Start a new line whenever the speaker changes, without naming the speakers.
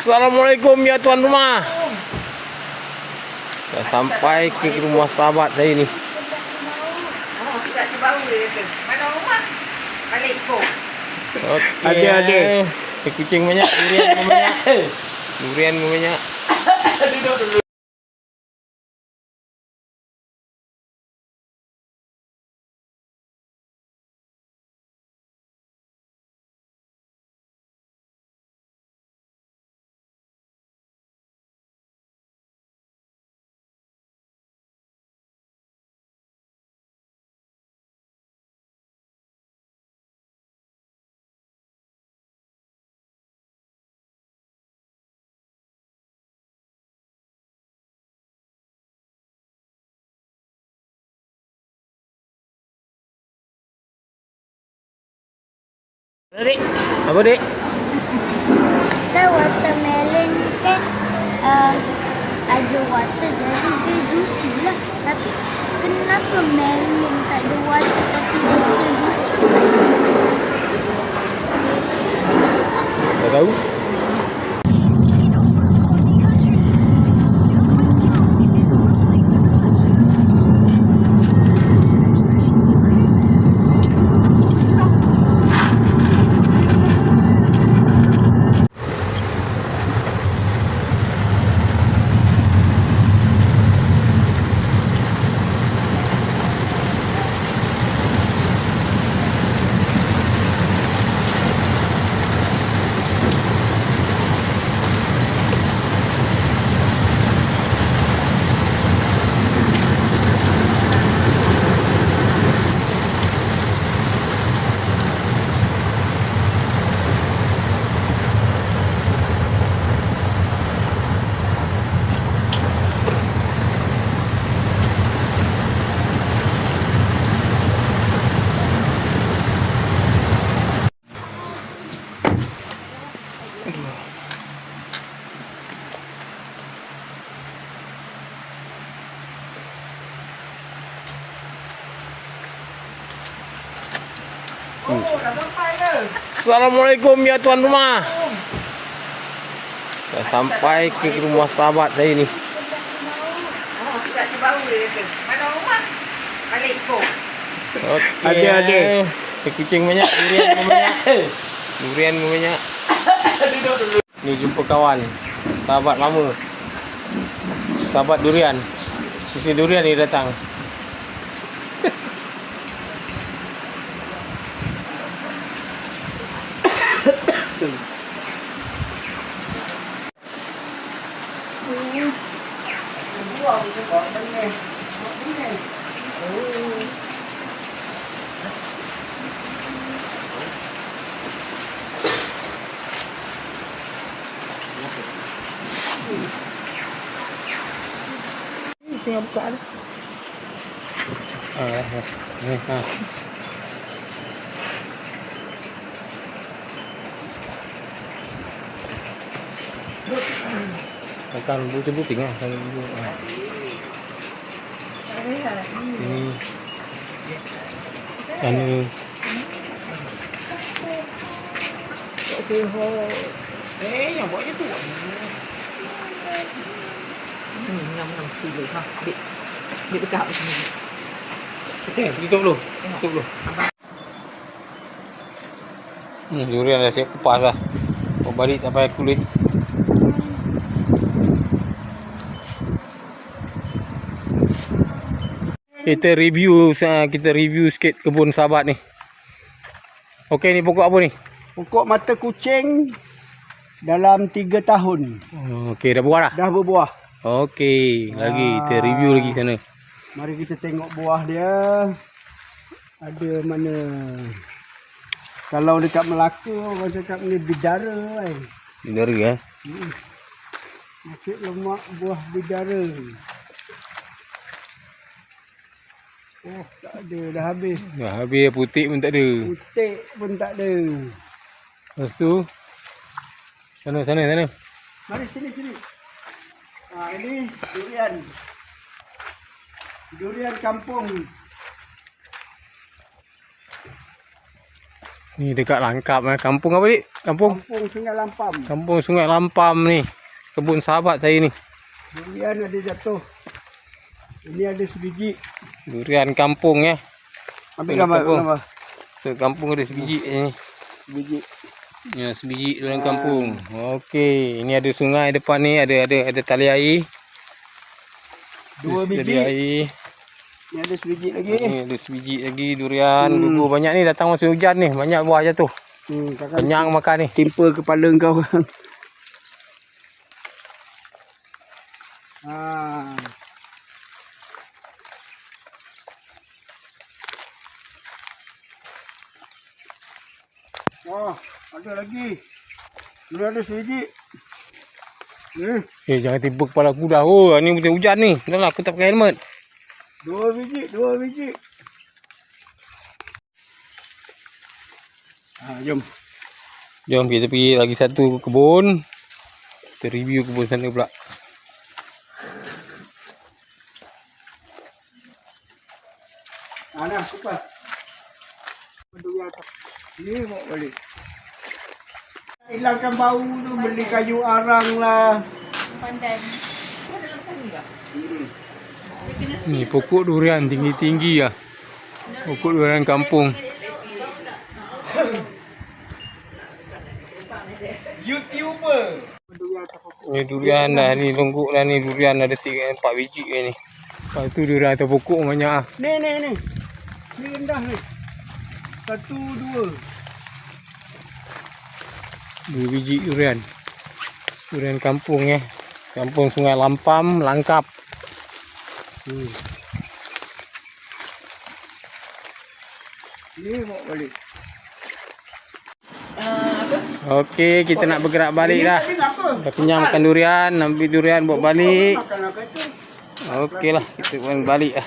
Assalamualaikum ya tuan rumah. Dah sampai ke rumah sahabat saya ni.
Oh, rumah?
Okey.
Ada, ada.
Kucing banyak, durian banyak. Durian banyak. Dik, apa dik?
Kita watermelon kan uh, ada water jadi dia juicy lah. Tapi kenapa melon tak ada water tapi dia still juicy?
Tak tahu. Assalamualaikum ya tuan rumah. Dah sampai ke rumah sahabat saya ni. Okey.
Ada, ada.
Kucing banyak, durian banyak. Durian banyak. Ni jumpa kawan. Sahabat lama. Sahabat durian. Mesti durian ni datang. vào cái quả bánh Hãy subscribe
cho kênh
Ghiền Mì Gõ
Để không bỏ lỡ những video hấp dẫn Makan butir-butir lah. Kalau dulu, ah. Ini. Sana.
Okey, ho. Eh, yang buat je tu. Hmm, ngam ngam tiga ha. Dik. Dik dekat sini.
Okey, pergi tutup dulu. Tutup dulu. Hmm, durian dah siap kupas lah. Kau balik tak payah kulit. Kita review uh, kita review sikit kebun sahabat ni. Okey ni pokok apa ni?
Pokok mata kucing dalam 3 tahun
Okey dah buah dah.
dah berbuah.
Okey, lagi kita review lagi sana.
Mari kita tengok buah dia. Ada mana kalau dekat Melaka orang cakap ni bidara kan.
Ni dari eh.
Maksud lemak buah bidara. Oh, tak ada dah habis.
Dah habis putih pun tak ada.
Putik pun tak ada.
Lepas tu sana sana sana.
Mari sini sini. Ha ini durian. Durian kampung.
Ni dekat Langkap eh. Kampung apa dik? Kampung
Kampung Sungai Lampam.
Kampung Sungai Lampam ni. Kebun sahabat saya ni.
Durian ada jatuh. Ini ada sebiji.
Durian kampung ya.
Ambil
Ini
gambar,
kampung.
gambar.
So, kampung ada sebiji ni.
Sebiji.
Ya, sebiji durian kampung. Okey, ini ada sungai depan ni, ada ada ada tali air.
Dua
Ada Tali
biji.
air.
Ini ada sebiji lagi.
Ni ada sebiji lagi durian.
Hmm.
Gugur banyak ni datang masa hujan ni, banyak buah jatuh.
Hmm,
Kenyang makan ni.
timpa kepala kau. Ha. Wah, ada lagi. Ini ada sebiji. Hmm,
Eh, jangan tiba kepala aku dah. Oh, ni musim hujan ni. Dah lah, aku tak pakai helmet.
dua biji, dua biji. Ha, jom.
Jom kita pergi lagi satu kebun. Kita review kebun sana pula.
Ha, dah, kupas. Berdua atas. Ni bawa balik. Hilangkan bau tu, beli kayu arang lah.
Pandan.
Ni pokok durian tinggi-tinggi lah. Pokok durian kampung.
YouTuber.
Ni durian dah ni longgok dah ni durian ada tiga empat biji ke ni. Lepas tu durian atas pokok banyak ah.
Ni, ni, ni. Ni rendah ni. Satu, dua.
Dua biji durian. Durian kampung eh. Kampung Sungai Lampam, Langkap.
Hmm. Ni bawa balik.
Apa?
Okey, kita nak bergerak balik dah. Dah kenyang makan durian, ambil durian bawa balik. Lah, kita pun balik lah.